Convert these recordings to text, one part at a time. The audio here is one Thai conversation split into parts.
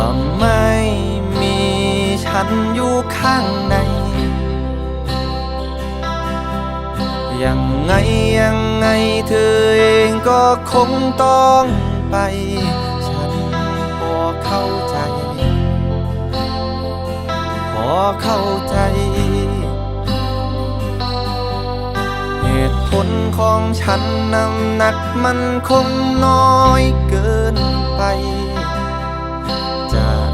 ว่าไม่มีฉันอยู่ข้างใน ยังไงยังไงเธอเองก็คงต้องไป ฉันพอเข้าใจ พอเข้าใจ เหตุผลของฉันน้ำหนักมันคงน้อยเกินไป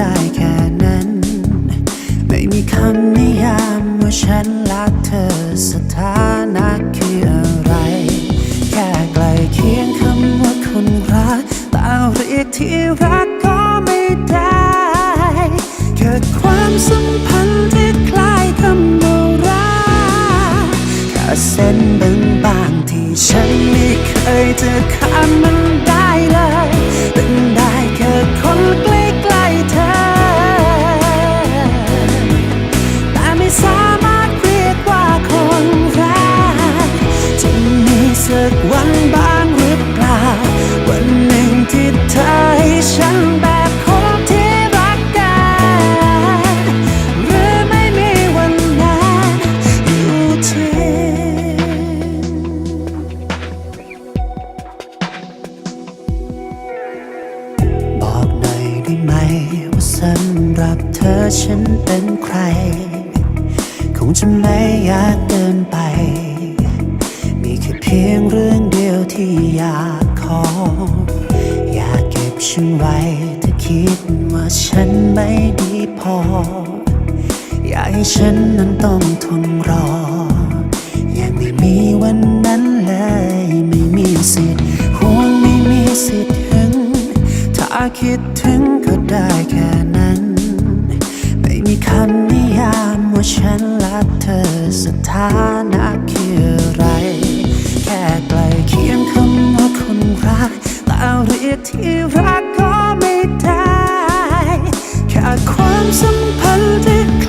ได้แค่นั้น ไม่มีคำนิยามว่าฉันและเธอสถานะคืออะไร แค่ใกลเคียงคำว่าคนรักแต่เรียกที่รักก็ไม่ได้แค่ความสัมพันธ์ที่คล้ายคำว่ารักแค่เส้นบางๆที่ฉันไม่เคยจะข้ามมันได้ ฉันไว้ถ้าคิดว่าฉันไม่ดีพอ อยากให้ฉันนั้นต้องทนรอ อยังไม่มีวันนั้นเลย ไม่มีสิทธิ์ห่วงไม่มีสิทธิ์ถึง ถ้าคิดถึงก็ได้แค่นั้น ไม่มีคำนิยามว่าฉันและเธอสถานะคืออะไร แค่ใกลเคียงคำว่าคนรัก เรียกที่รักก็ไม่ได้แค่ความสัมพันธ์ที่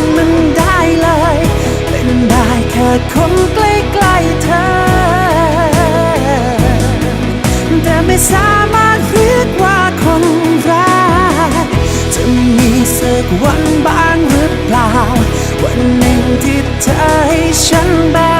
ข้ามมันได้เลย เป็นได้แค่คนใกล้ๆเธอ แต่ไม่สามารถเรียกว่าคนรักจะมีสักวันบ้างหรือเปล่า วันหนึ่งที่เธอให้ฉันแบบ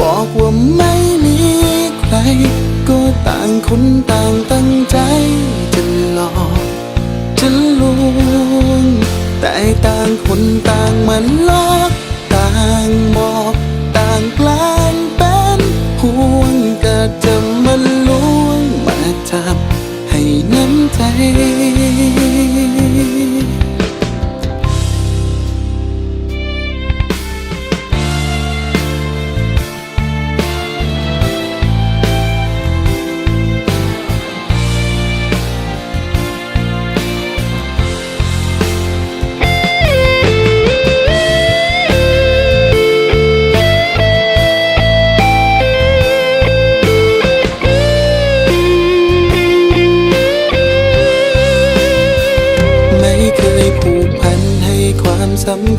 บอกว่าไม่มีใคร ก็ต่างคนต่างตั้งใจ จะหลอกจะลวงแต่ต่างคนต่างมันลอก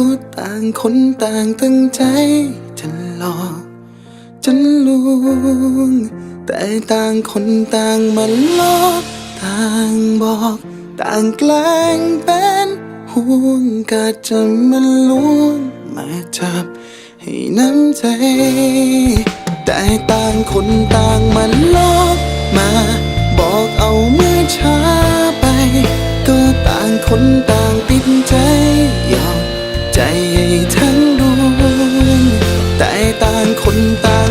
ก็ต่างคนต่างตั้งใจจะหลอกจะลวง แต่ต่างคนต่างมันลอกต่างบอก ต่างแกล้งเป็นห่วงก็จะมาลวงมาจับให้น้ำใจ แต่ต่างคนต่างมันลอกมา บอกเอาเมื่อช้าไป ก็ต่างคนต่างติดใจยอม ใจทั้งดวงแต่ต่างคนต่าง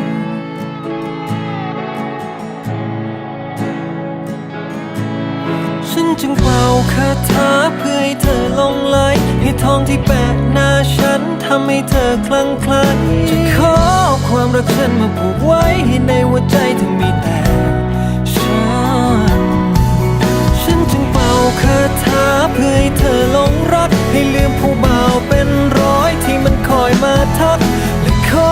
จึงเป่าคาถาเพื่อให้เธอลงไหลให้ทองที่แปะหน้าฉันทำให้เธอคลั่งคล้จะขอความรักฉันมาผูกไว้ให้ในหัวใจเธอมีแต่ฉัน ฉันจึงเป่าคาถาเพื่อให้เธอลงรัก ให้ลืมผู้บ่าวเป็นร้อยที่มันคอยมาทักและขอ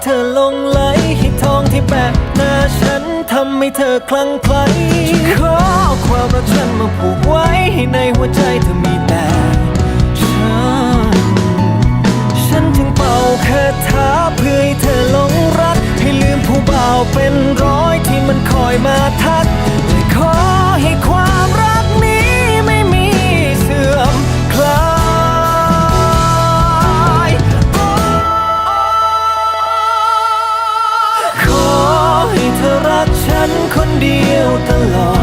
เพื่อให้เธอลงไหลให้ทองที่แปะหน้าฉันทำให้เธอคลั่งไคล้ขอความรักฉันมาผูกไว้ให้ในหัวใจเธอมีแต่ฉัน ฉันจึงเป่าคาถาเพื่อให้เธอหลงรัก ให้ลืมผู้บ่าวเป็นร้อยที่มันคอยมาทักและขอให้ ดีย